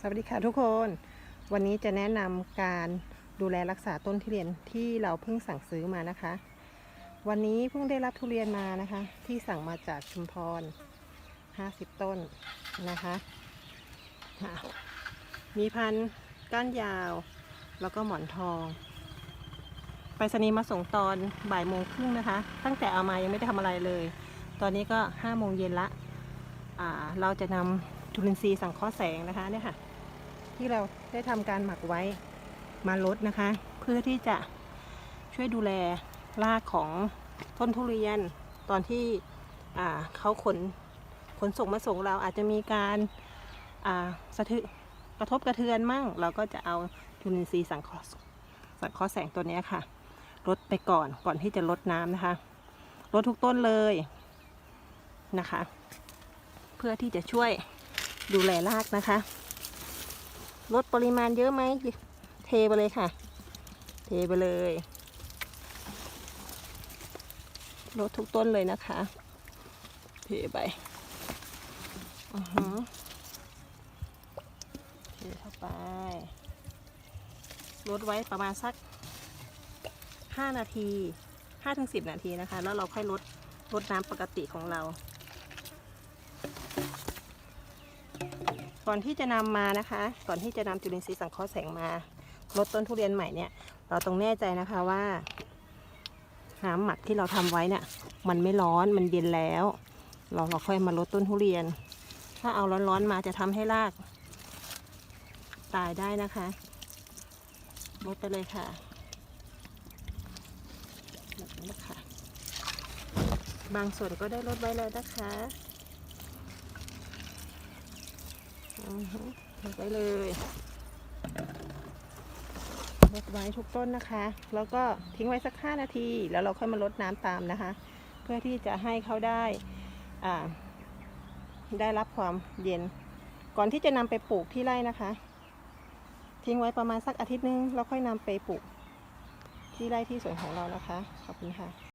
สวัสดีค่ะทุกคน วันนี้จะแนะนำการดูแลรักษาต้นทุเรียนที่เราเพิ่งสั่งซื้อมานะคะ วันนี้เพิ่งได้รับทุเรียนมานะคะ ที่สั่งมาจากชุมพร 50 ต้นนะคะมีพันธุ์ก้านยาว แล้วก็หมอนทองไปรษณีย์มาส่งตอนบ่ายโมงครึ่งนะคะ ตั้งแต่เอามายังไม่ได้ทำอะไรเลย ตอนนี้ก็5โมงเย็นละเราจะนำจุลินทรีย์สังเคราะห์แสงนะคะเนี่ยค่ะ ที่เราได้ทำการหมักไว้มาลดนะคะ เพื่อที่จะช่วยดูแลรากของต้นทุเรียน ตอนที่เขาขนขนส่งมาส่งเราอาจจะมีการาสะทึกระทบกระเทือนมั่ง เราก็จะเอาจุลินทรีย์สังเคราะห์สังเคราะห์แสงตัวนี้ค่ะลดไปก่อนก่อนที่จะลดน้ำนะคะลดทุกต้นเลยนะคะ เพื่อที่จะช่วยดูแลรากนะคะ ลดปริมาณเยอะไหมเทไปเลยค่ะ เทไปเลยลดทุกต้นเลยนะคะ เทไปอือหือเทเข้าไปลดไว้ประมาณสัก 5 นาที 5-10 นาทีนะคะ แล้วเราค่อยลดลดน้ำปกติของเรา ก่อนที่จะนำมานะคะ ก่อนที่จะนำจุลินทรีย์สังเคราะห์แสงมาลดต้นทุเรียนใหม่เนี่ยเราต้องแน่ใจนะคะว่า น้ำหมักที่เราทำไว้เนี่ยมันไม่ร้อนมันเย็นแล้ว เราเราค่อยมาลดต้นทุเรียน ถ้าเอาร้อนๆมาจะทำให้ราก ตายได้นะคะลดไปเลยค่ะแบบนี้ค่ะ บางส่วนก็ได้ลดไว้แล้วนะคะ อือฮึลดไว้เลยลดไว้ทุกต้นนะคะ แล้วก็ทิ้งไว้สัก 5 นาที แล้วเราค่อยมาลดน้ำตามนะคะ เพื่อที่จะให้เขาได้ได้รับความเย็น ก่อนที่จะนำไปปลูกที่ไร่นะคะ ทิ้งไว้ประมาณสักอาทิตย์นึง แล้วค่อยนำไปปลูกที่ไร่ที่สวนของเรานะคะ ขอบคุณค่ะ